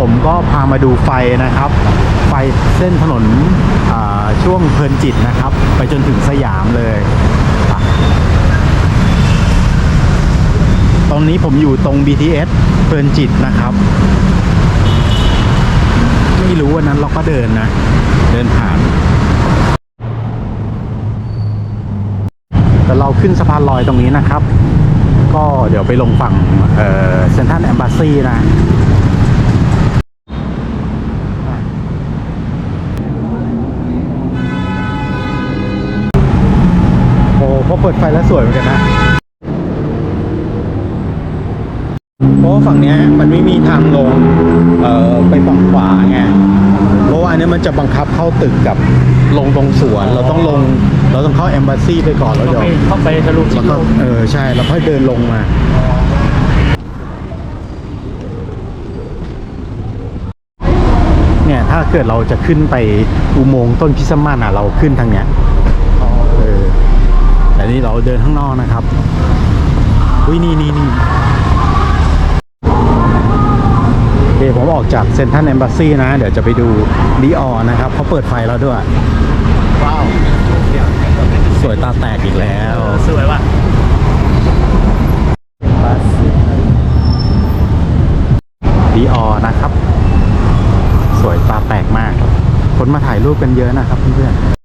ผมก็พามาดูไฟนะครับ ไฟเส้นถนนช่วงเพลินจิตนะครับ ไปจนถึงสยามเลย ตอนนี้ผมอยู่ตรง BTS เพลินจิตนะครับ ไม่รู้วันนั้นเราก็เดินนะ เดินผ่าน แต่เราขึ้นสะพานลอยตรงนี้นะครับ ก็เดี๋ยวไปลงฝั่งเซ็นทรัลแอมบาซีนะ ปิดไฟแล้วสวยเหมือนกันนะเพราะว่าฝั่งเนี้ยมันไม่มีทางลงเอ่อไปฝั่งขวาไงเพราะว่าอันเนี้ยมันจะบังคับเข้าตึกกับลงตรงสวนเราต้องลง เราต้องเข้าแอมบาซีไปก่อนแล้วก็เดี๋ยวไปเข้าไปทะลุแล้วที่ก็ลมเออใช่แล้วค่อยเดินลงมาเนี่ยถ้าเกิดเราจะขึ้นไปอุโมงค์ต้นพิสมันอะ เราขึ้นทางเนี้ยเออ แต่นี่เราเดินข้างนอกนะครับอุ้ยนี่นี่นี่โอเคผมออกจากเซนทรัลแอมบาซีนะ เดี๋ยวจะไปดูดีออนะครับเขาเปิดไฟแล้วด้วย ว้าวสวยตาแตกอีกแล้วสวยว่ะดีออนะครับ สวยตาแตกมาก คนมาถ่ายรูปกันเยอะนะครับเพื่อนๆ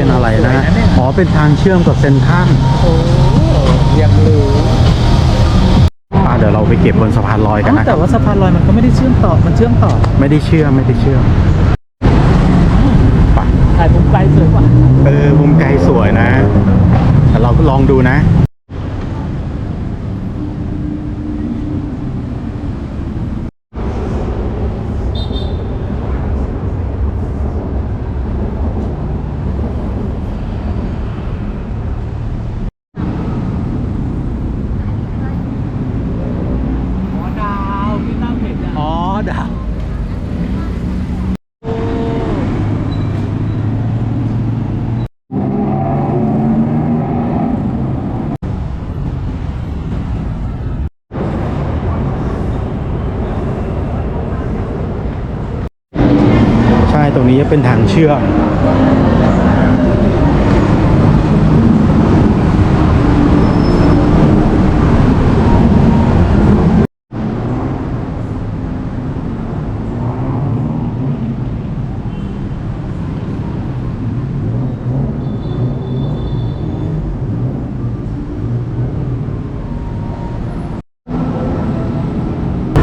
เป็นอะไรนะอ๋อเป็นทางเชื่อมกับเซนทรันโอ้ยังรู้อะเดี๋ยวเราไปเก็บบนสะพานลอยกันนะคแต่รับว่าสะพานลอยมันก็ไม่ได้เชื่อมต่อมันเชื่อมต่อ ไม่ได้เชื่อมไม่ได้เชื่อมไปถ่ายมุมไกลสวยกว่าเออมุมไกลสวยนะแต่เราก็ลองดูนะ อ๋อดาวที่ตั้งเพจอะ อ๋อดาวใช่ ตรงนี้จะเป็นทางเชื่อม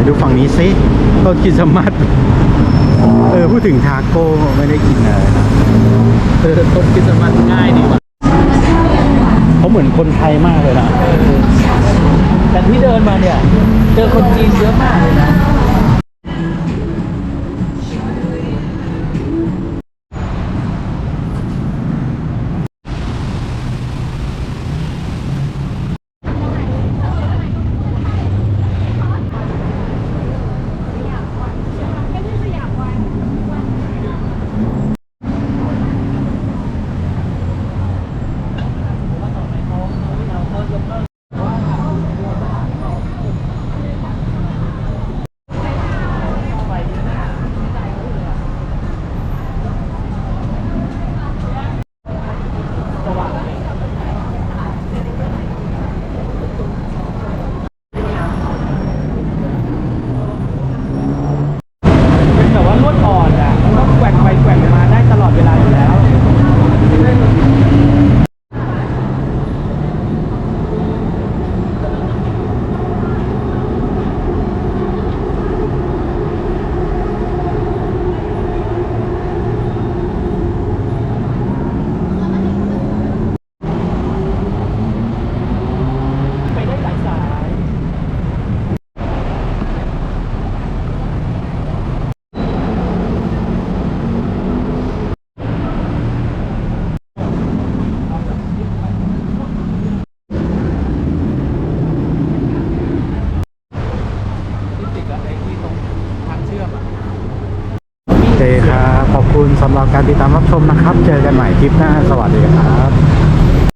ดูฝั่งนี้ซิต้นคริสต์มาส เออ พูดถึงทาโก้ไม่ได้กินเลยนะเออต้นคริสต์มาสง่ายดีว่ะเขาเหมือนคนไทยมากเลยนะแต่ที่เดินมาเนี่ย เจอคนจีนเยอะมากเลยนะ อ ที่ตรงทางเชื่อมอะ โอเคครับ ขอบคุณสำหรับการติดตามรับชมนะครับ เจอกันใหม่คลิปหน้า สวัสดีครับ